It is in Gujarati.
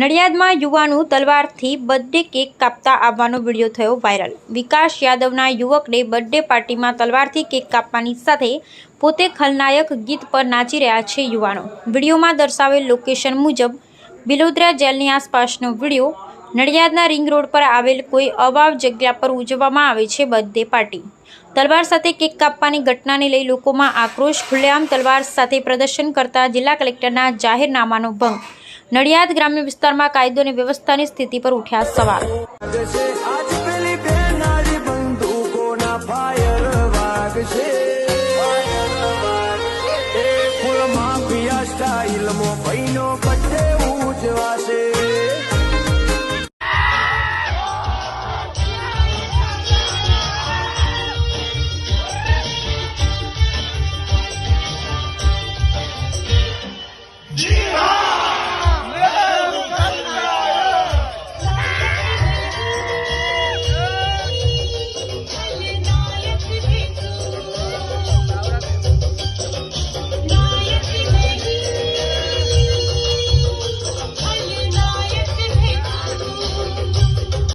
નડિયાદમાં યુવાનું તલવારથી બર્થડે કેક કાપતા આવવાનો વીડિયો થયો વાયરલ. વિકાસ યાદવના યુવકને બર્થડે પાર્ટીમાં તલવારથી કેક કાપવાની સાથે પોતે ખલનાયક ગીત પર નાચી રહ્યા છે યુવાનો. વિડીયોમાં દર્શાવેલ લોકેશન મુજબ બિલોદરા જેલની આસપાસનો વીડિયો નડિયાદના રિંગ રોડ પર આવેલ કોઈ અવાવ જગ્યા પર ઉજવવામાં આવે છે બર્થડે પાર્ટી. તલવાર સાથે કેક કાપવાની ઘટનાને લઈ લોકોમાં આક્રોશ, ખુલ્લેઆમ તલવાર સાથે પ્રદર્શન કરતા જિલ્લા કલેક્ટરના જાહેરનામાનો ભંગ. નડિયાદ ગ્રામ્ય વિસ્તારમાં કાયદો અને વ્યવસ્થાની સ્થિતિ પર ઉઠ્યા સવાલ. સ્ટાઇલ